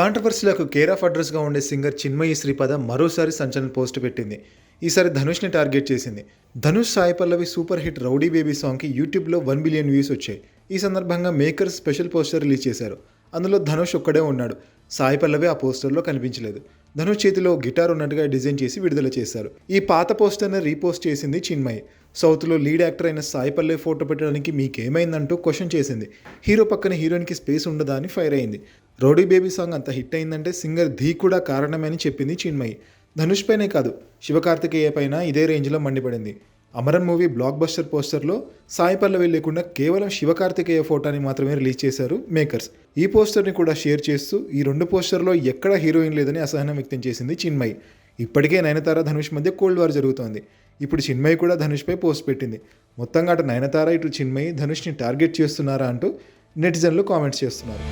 కాంట్రవర్సీలకు care of అడ్రస్గా ఉండే singer Chinmayi Sripada మరోసారి సంచలన పోస్ట్ పెట్టింది. ఈసారి ధనుష్ని టార్గెట్ చేసింది. Dhanush Sai Pallavi super hit rowdy baby సాంగ్కి యూట్యూబ్లో వన్ బిలియన్ వ్యూస్ వచ్చాయి. ఈ సందర్భంగా మేకర్స్ స్పెషల్ పోస్టర్ రిలీజ్ చేశారు. అందులో ధనుష్ ఒక్కడే ఉన్నాడు. సాయి పల్లవి ఆ పోస్టర్లో కనిపించలేదు. ధనుష్ చేతిలో గిటార్ ఉన్నట్టుగా డిజైన్ చేసి విడుదల చేశారు. ఈ పాత పోస్టర్ని రీపోస్ట్ చేసింది చిన్మయి. సౌత్లో లీడ్ యాక్టర్ అయిన సాయిపల్లవి ఫోటో పెట్టడానికి మీకేమైందంటూ క్వశ్చన్ చేసింది. హీరో పక్కన హీరోయిన్కి స్పేస్ ఉండదా అని ఫైర్ అయింది. రౌడీ బేబీ సాంగ్ అంత హిట్ అయిందంటే సింగర్ ధీ కూడా కారణమే అని చెప్పింది చిన్మయి. ధనుష్ పైనే కాదు శివకార్తికేయ పైన ఇదే రేంజ్లో మండిపడింది. అమరన్ మూవీ బ్లాక్ బస్టర్ పోస్టర్లో సాయి పల్లవి లేకుండా కేవలం శివకార్తికేయ ఫోటోని మాత్రమే రిలీజ్ చేశారు మేకర్స్. ఈ పోస్టర్ని కూడా షేర్ చేస్తూ ఈ రెండు పోస్టర్లో ఎక్కడ హీరోయిన్ లేదని అసహనం వ్యక్తం చేసింది చిన్మయి. ఇప్పటికే నయనతార ధనుష్ మధ్య కోల్డ్ వార్ జరుగుతోంది. ఇప్పుడు చిన్మయి కూడా ధనుష్పై పోస్ట్ పెట్టింది మొత్తంగా అటు నయనతార ఇటు చిన్మయి ధనుష్ని టార్గెట్ చేస్తున్నారా అంటూ నెటిజన్లు కామెంట్స్ చేస్తున్నారు